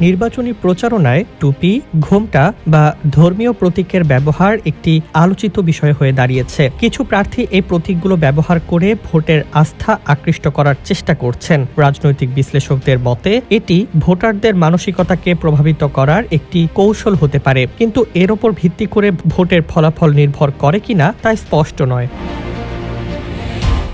নির্বাচনী প্রচারণায় টুপি, ঘোমটা বা ধর্মীয় প্রতীকের ব্যবহার একটি আলোচিত বিষয় হয়ে দাঁড়িয়েছে। কিছু প্রার্থী এই প্রতীকগুলো ব্যবহার করে ভোটের আস্থা আকৃষ্ট করার চেষ্টা করছেন। রাজনৈতিক বিশ্লেষকদের মতে, এটি ভোটারদের মানসিকতাকে প্রভাবিত করার একটি কৌশল হতে পারে। কিন্তু এর ওপর ভিত্তি করে ভোটের ফলাফল নির্ভর করে কিনা তা স্পষ্ট নয়।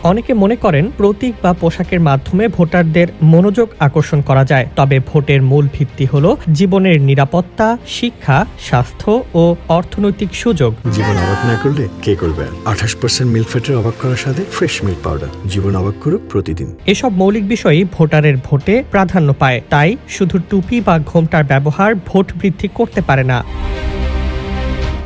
অনেকে মনে করেন প্রতীক বা পোশাকের মাধ্যমে ভোটারদের মনোযোগ আকর্ষণ করা যায়। তবে ভোটের মূল ভিত্তি হল জীবনের নিরাপত্তা শিক্ষা স্বাস্থ্য ও অর্থনৈতিক সুযোগ। জীবন অবাক না করলে কে করবে? আঠাশ পার্সেন্ট মিল্ক ফ্যাটের অবাক করার সাথে ফ্রেশ মিল্ক পাউডার। জীবন অবাক করুক প্রতিদিন। এসব মৌলিক বিষয়ই ভোটারের ভোটে প্রাধান্য পায়। তাই শুধু টুপি বা ঘোমটার ব্যবহার ভোট বৃদ্ধি করতে পারে না।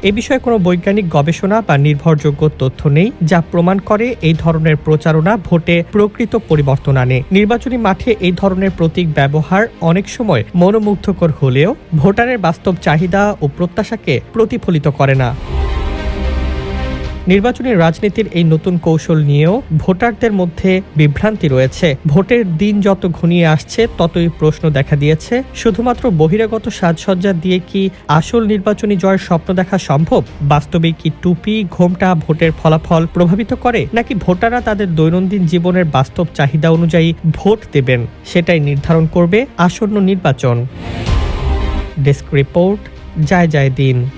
এ বিষয়ে কোনো বৈজ্ঞানিক গবেষণা বা নির্ভরযোগ্য তথ্য নেই যা প্রমাণ করে এই ধরনের প্রচারণা ভোটে প্রকৃত পরিবর্তন আনে। নির্বাচনী মাঠে এই ধরনের প্রতীক ব্যবহার অনেক সময় মনোমুগ্ধকর হলেও ভোটারের বাস্তব চাহিদা ও প্রত্যাশাকে প্রতিফলিত করে না। নির্বাচনী রাজনীতির এই নতুন কৌশল নিয়েও ভোটারদের মধ্যে বিভ্রান্তি রয়েছে। ভোটের দিন যত ঘনিয়ে আসছে, ততই প্রশ্ন দেখা দিয়েছে। শুধুমাত্র বহিরাগত সাজসজ্জা দিয়ে কি আসল নির্বাচনী জয়ের স্বপ্ন দেখা সম্ভব? বাস্তবে কি টুপি, ঘোমটা ভোটের ফলাফল প্রভাবিত করে? নাকি ভোটাররা তাদের দৈনন্দিন জীবনের বাস্তব চাহিদা অনুযায়ী ভোট দেবেন? সেটাই নির্ধারণ করবে আসন্ন নির্বাচন। ডেস্ক রিপোর্ট যায় যায় দিন।